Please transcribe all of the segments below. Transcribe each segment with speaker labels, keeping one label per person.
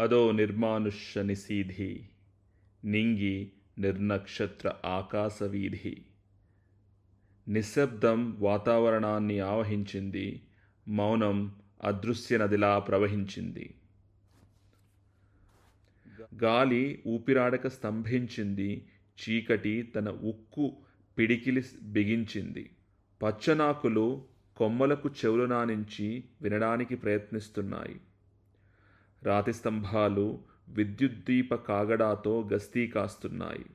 Speaker 1: అదో నిర్మానుష్య నిశీధి నింగి నిర్నక్షత్ర ఆకాశవీధి. నిశ్శబ్దం వాతావరణాన్ని ఆవహించింది మౌనం అదృశ్య నదిలా ప్రవహించింది. గాలి ఊపిరాడక స్తంభించింది చీకటి తన ఉక్కు పిడికిలి బిగించింది. పచ్చనాకులు కొమ్మలకు చెవులు నానించి వినడానికి ప్రయత్నిస్తున్నాయి. రాతి స్తంభాలు విద్యుద్దీప కాగడాతో గస్తీ కాస్తున్నాయి.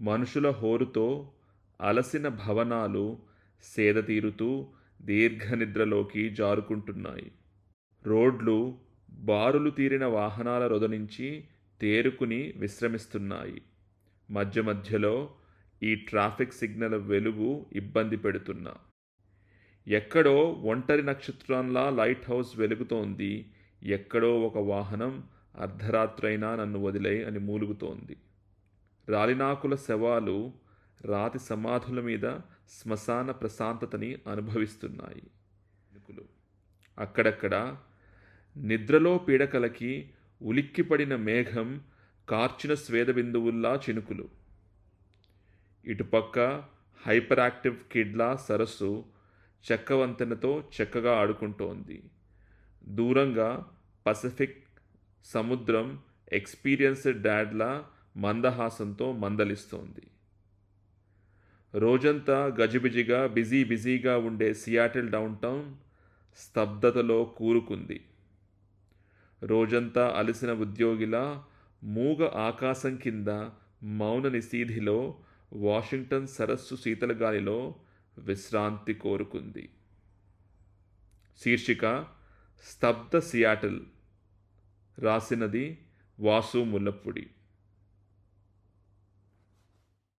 Speaker 1: మనుషుల హోరుతో అలసిన భవనాలు సేదతీరుతూ దీర్ఘనిద్రలోకి జారుకుంటున్నాయి. రోడ్లు బారులు తీరిన వాహనాల రొద నుంచి తేరుకుని విశ్రమిస్తున్నాయి. మధ్య మధ్యలో ఈ ట్రాఫిక్ సిగ్నల్ వెలుగు ఇబ్బంది పెడుతున్నా. ఎక్కడో ఒంటరి నక్షత్రంలా లైట్ హౌస్ వెలుగుతోంది. ఎక్కడో ఒక వాహనం అర్ధరాత్రైనా నన్ను వదిలే అని మూలుగుతోంది. రాలినాకుల శవాలు రాతి సమాధుల మీద శ్మశాన ప్రశాంతతని అనుభవిస్తున్నాయి. అక్కడక్కడ నిద్రలో పీడకలకి ఉలిక్కిపడిన మేఘం కార్చిన స్వేదబిందువుల్లా చినుకులు. ఇటుపక్క హైపర్ యాక్టివ్ కిడ్లా సరస్సు చెక్కవంతెనతో చక్కగా ఆడుకుంటోంది. దూరంగా పసిఫిక్ సముద్రం ఎక్స్పీరియన్స్డ్ డాడ్లా మందహాసంతో మందలిస్తోంది. రోజంతా గజిబిజిగా బిజీ బిజీగా ఉండే సియాటిల్ డౌన్ టౌన్ స్తబ్దతలో కూరుకుంది. రోజంతా అలసిన ఉద్యోగిలా మూగ ఆకాశం కింద మౌన నిశీధిలో వాషింగ్టన్ సరస్సు శీతలగాలిలో విశ్రాంతి కోరుకుంది. శీర్షిక స్తబ్ద సియాటిల్ రాసినది వాసు ముల్లప్పుడి